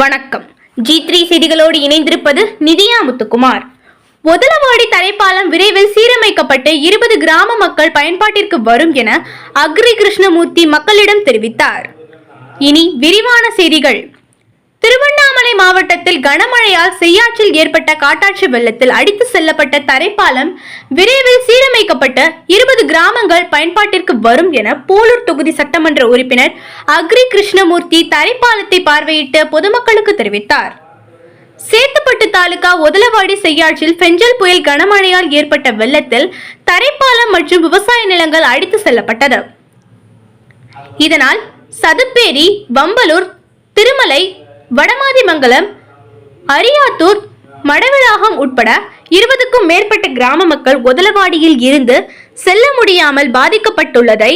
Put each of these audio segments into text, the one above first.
வணக்கம். G three செய்திகளோடு இணைந்திருப்பது நிதியா முத்துக்குமார். ஒதலவாடி தரைப்பாலம் விரைவில் சீரமைக்கப்பட்டு இருபது கிராம மக்கள் பயன்பாட்டிற்கு வரும் என அக்ரி கிருஷ்ணமூர்த்தி மக்களிடம் தெரிவித்தார். இனி விரிவான செய்திகள். திருவண்ணாமலை மாவட்டத்தில் கனமழையால் செய்யாற்றில் ஏற்பட்ட காட்டாற்று வெள்ளத்தில் அடித்து செல்லப்பட்ட தரைப்பாலம் விரைவில் சீரமைக்கப்பட்டு இருபது கிராமங்கள் பயன்பாட்டிற்கு வரும் என போலூர் தொகுதி சட்டமன்ற உறுப்பினர் அக்ரி கிருஷ்ணமூர்த்தி தரைப்பாலத்தை பார்வையிட்டு பொதுமக்களுக்கு தெரிவித்தார். சேத்துப்பட்டு தாலுகா ஒதலவாடி செய்யாற்றில் பெஞ்சல் புயல் கனமழையால் ஏற்பட்ட வெள்ளத்தில் தரைப்பாலம் மற்றும் விவசாய நிலங்கள் அடித்து செல்லப்பட்டது. இதனால் சதுப்பேரி பம்பலூர் திருமலை வடமாதிமங்கலம் அரியாத்தூர் மடவிளாகம் உட்பட இருபதுக்கும் மேற்பட்ட கிராம மக்கள் ஒதலவாடியில் இருந்து செல்ல முடியாமல் பாதிக்கப்பட்டுள்ளதை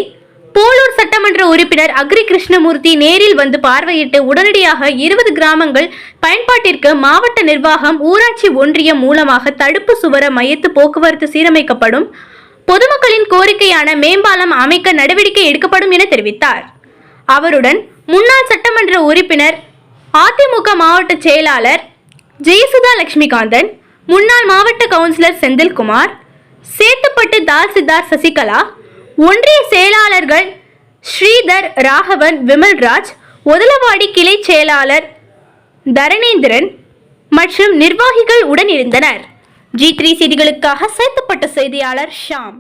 போலூர் சட்டமன்ற உறுப்பினர் அக்ரி கிருஷ்ணமூர்த்தி நேரில் வந்து பார்வையிட்டு உடனடியாக இருபது கிராமங்கள் பயன்பாட்டிற்கு மாவட்ட நிர்வாகம் ஊராட்சி ஒன்றியம் மூலமாக தடுப்பு சுவர மையத்து போக்குவரத்து சீரமைக்கப்படும் பொதுமக்களின் கோரிக்கையான மேம்பாலம் அமைக்க நடவடிக்கை எடுக்கப்படும் என தெரிவித்தார். அவருடன் முன்னாள் சட்டமன்ற உறுப்பினர் அதிமுக மாவட்ட செயலாளர் ஜெயசுதா லட்சுமிகாந்தன் முன்னாள் மாவட்ட கவுன்சிலர் செந்தில்குமார் சேத்துப்பட்டு தாசில்தார் சசிகலா ஒன்றிய செயலாளர்கள் ஸ்ரீதர் ராகவன் விமல்ராஜ் ஒதலவாடி கிளை செயலாளர் தரணேந்திரன் மற்றும் நிர்வாகிகள் உடன் இருந்தனர். ஜி த்ரீ செய்திகளுக்காக சேத்துப்பட்ட செய்தியாளர் ஷாம்.